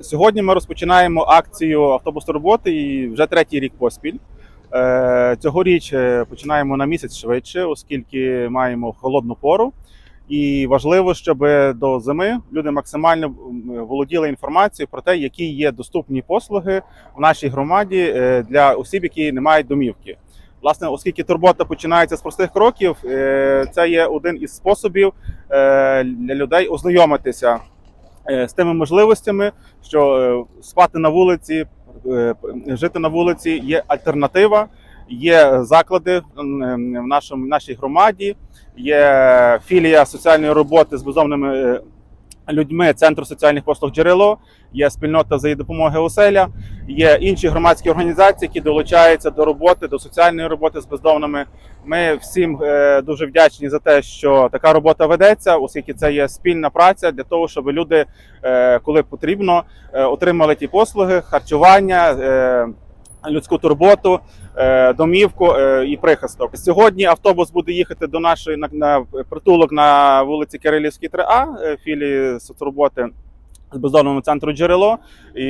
Сьогодні ми розпочинаємо акцію автобус роботи і вже третій рік поспіль. Е, Цьогоріч е, починаємо на місяць швидше, оскільки маємо холодну пору. І важливо, щоб до зими люди максимально володіли інформацією про те, які є доступні послуги в нашій громаді е, для осіб, які не мають домівки. Власне, оскільки турбота починається з простих кроків, е, це є один із способів е, для людей ознайомитися з тими можливостями, що спати на вулиці, жити на вулиці є альтернатива. Є заклади в нашому в нашій громаді, є філія соціальної роботи з бездомними е, людьми Центру соціальних послуг джерело, є спільнота за допомоги оселя, є інші громадські організації, які долучаються до роботи, до соціальної роботи з бездомними. Ми всім е, дуже вдячні за те, що така робота ведеться, оскільки це є спільна праця для того, щоб люди, е, коли потрібно, отримали ті послуги, харчування. Людську турботу, домівку е, і прихисток. Сьогодні автобус буде їхати до нашої на, на притулок на вулиці Кирилівській 3А, е, філії соцроботи з бездомним центру джерело. І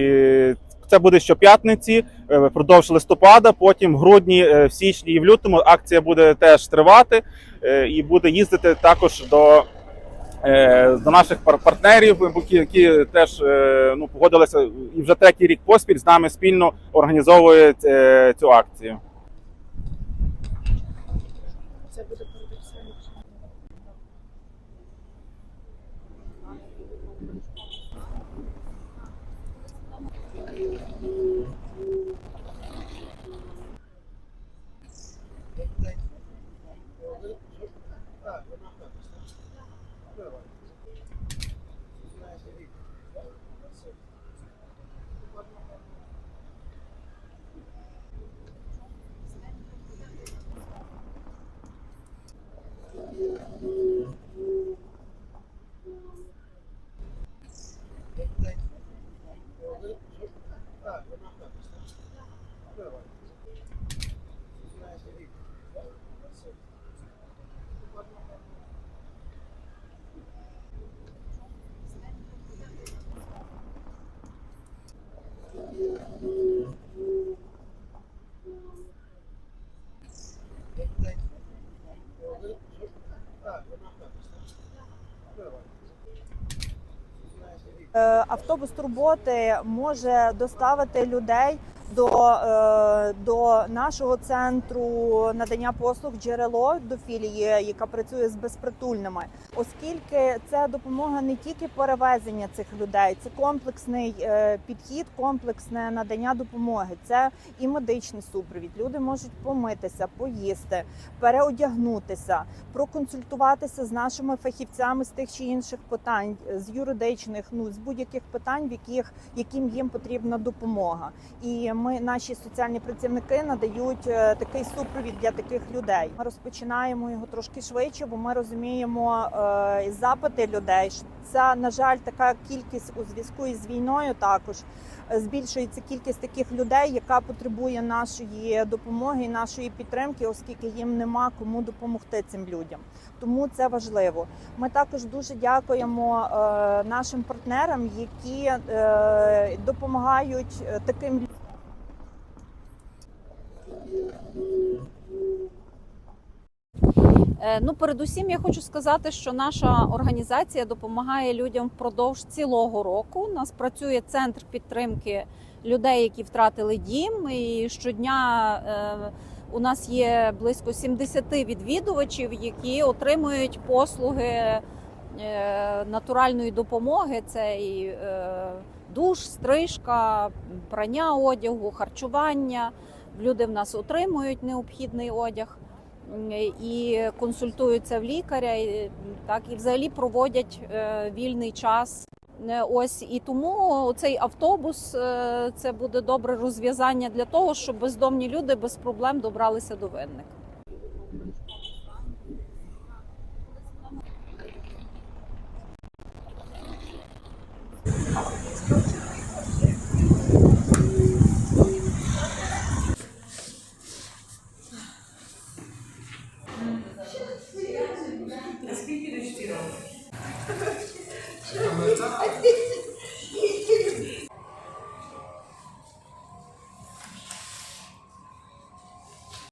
це буде щоп'ятниці, е, впродовж листопада. Потім в грудні, е, в січні і в лютому акція буде теж тривати е, і буде їздити також до. Е, До наших пар- партнерів, які, які теж е, ну, погодилися і вже третій рік поспіль з нами спільно організовують е, цю акцію. Це буде どうも。Автобус турботи може доставити людей до, е, до нашого центру надання послуг джерело до філії, яка працює з безпритульними, оскільки це допомога не тільки перевезення цих людей, це комплексний е, підхід, комплексне надання допомоги. Це і медичний супровід. Люди можуть помитися, поїсти, переодягнутися, проконсультуватися з нашими фахівцями з тих чи інших питань, з юридичних, ну з будь-яких питань, в яких яким їм потрібна допомога. І ми, наші соціальні працівники, надають е, такий супровід для таких людей. Ми розпочинаємо його трошки швидше, бо ми розуміємо е, запити людей. що Це на жаль така кількість у зв'язку із війною. Також е, збільшується кількість таких людей, яка потребує нашої допомоги і нашої підтримки, оскільки їм нема кому допомогти цим людям. Тому це важливо. Ми також дуже дякуємо е, нашим партнерам, які е, допомагають е, таким людям. Ну, передусім, я хочу сказати, що наша організація допомагає людям впродовж цілого року. У нас працює центр підтримки людей, які втратили дім. І щодня е, у нас є близько 70 відвідувачів, які отримують послуги е, натуральної допомоги. Це і е, душ, стрижка, прання одягу, харчування. Люди в нас отримують необхідний одяг і консультуються в лікаря, і, так і взагалі проводять е, вільний час. Е, Ось і тому цей автобус е, це буде добре розв'язання для того, щоб бездомні люди без проблем добралися до винника. I think